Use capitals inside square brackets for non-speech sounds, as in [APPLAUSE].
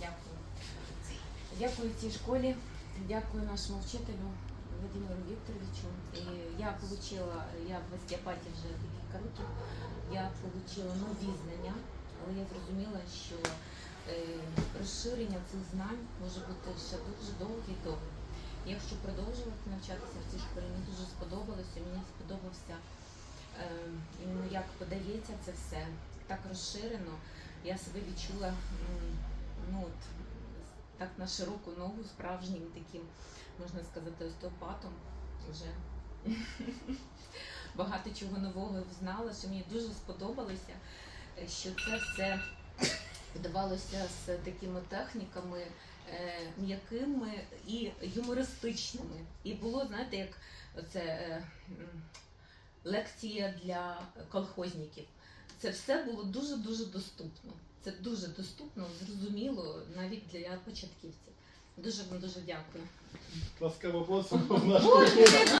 Дякую. Дякую цій школі, дякую нашому вчителю Володимиру Вікторовичу. І я отримала, я в остеопаті вже декілька років, я отримала нові знання, але я зрозуміла, що е, розширення цих знань може бути ще дуже довгий і довгий. Я хочу продовжувати навчатися в цій школі. Мені дуже сподобалося, мені сподобався е, як подається це все так розширено. Я себе відчула ну, от, так на широку ногу справжнім таким, можна сказати, остеопатом. Вже [LAUGHS] багато чого нового знала, що мені дуже сподобалося, що це все вдавалося з такими техніками е, м'якими і юмористичними. І було, знаєте, як це е, лекція для колхозників. Це все було дуже-дуже доступно. Це дуже доступно, зрозуміло навіть для початківців. Дуже вам дуже дякую. Ласкаво просимо в наш